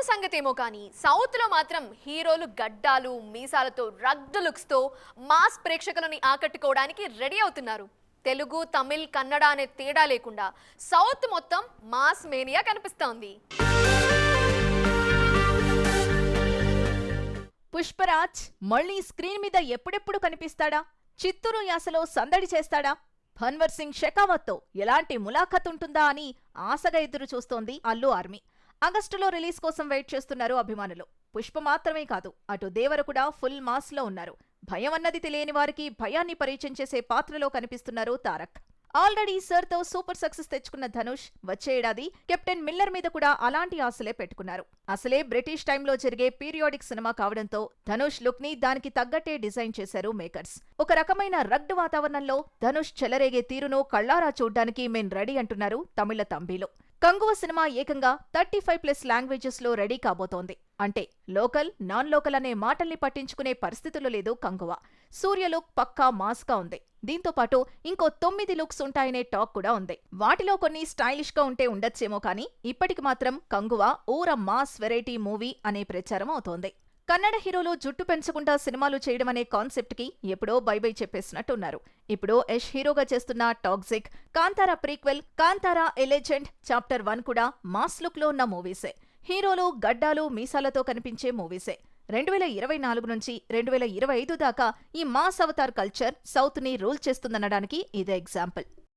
North సంగతేమో కానీ సౌత్లో మాత్రం హీరోలు గడ్డాలు మీసాలతో రగ్డ్ లుక్స్తో మాస్ ప్రేక్షకులని ఆకట్టుకోవడానికి రెడీ అవుతున్నారు. తెలుగు తమిళ్ కన్నడ అనే తేడా లేకుండా సౌత్ మొత్తం మాస్ మేనియా కనిపిస్తోంది. పుష్పరాజ్ మళ్ళీ స్క్రీన్ మీద ఎప్పుడెప్పుడు కనిపిస్తాడా? చిత్తూరు యాసలో సందడి చేస్తాడా? భన్వర్ సింగ్ షెకావత్తో ఎలాంటి ములాఖత్ ఉంటుందా అని ఆశగా ఎదురు చూస్తోంది అల్లు ఆర్మీ. ఆగస్టులో రిలీజ్ కోసం వెయిట్ చేస్తున్నారు అభిమానులు. పుష్ప మాత్రమే కాదు అటు దేవర కూడా ఫుల్ మాస్లో ఉన్నారు. భయం అన్నది తెలియని వారికి భయాన్ని పరిచయం చేసే పాత్రలో కనిపిస్తున్నారు తారక్. ఆల్రెడీ సర్తో సూపర్ సక్సెస్ తెచ్చుకున్న ధనుష్ వచ్చే ఏడాది కెప్టెన్ మిల్లర్ మీద కూడా అలాంటి ఆశలే పెట్టుకున్నారు. అసలే బ్రిటిష్ టైంలో జరిగే పీరియాడిక్ సినిమా కావడంతో ధనుష్ లుక్ని దానికి తగ్గట్టే డిజైన్ చేశారు మేకర్స్. ఒక రకమైన రగ్డ్ వాతావరణంలో ధనుష్ చెలరేగే తీరును కళ్ళారా చూడ్డానికి మేం రెడీ అంటున్నారు తమిళ తంబీలు. కంగువ సినిమా ఏకంగా థర్టీ ఫైవ్ ప్లస్ లాంగ్వేజెస్లో రెడీ కాబోతోంది. అంటే లోకల్ నాన్ లోకల్ అనే మాటల్ని పట్టించుకునే పరిస్థితులు లేదు కంగువ. సూర్య లుక్ పక్కా మాస్గా ఉంది. దీంతో పాటు ఇంకో తొమ్మిది లుక్స్ ఉంటాయనే టాక్ కూడా ఉంది. వాటిలో కొన్ని స్టైలిష్గా ఉంటే ఉండొచ్చేమో కానీ ఇప్పటికి మాత్రం కంగువ ఊర మాస్ వెరైటీ మూవీ అనే ప్రచారం అవుతోంది. కన్నడ హీరోలు జుట్టు పెంచకుండా సినిమాలు చేయడం అనే కాన్సెప్ట్కి ఎప్పుడో బై బై చెప్పేసినట్టున్నారు. ఇప్పుడు యష్ హీరోగా చేస్తున్న toxic Kantara prequel Kantara a legend chapter one కూడా మాస్ లుక్లో ఉన్న మూవీసే. హీరోలు గడ్డాలు మీసాలతో కనిపించే మూవీసే. రెండు వేల ఇరవై నాలుగు నుంచి రెండు వేల ఇరవై ఐదు దాకా ఈ మాస్ అవతార్ కల్చర్ సౌత్ని రూల్ చేస్తుందనడానికి ఇదే ఎగ్జాంపుల్.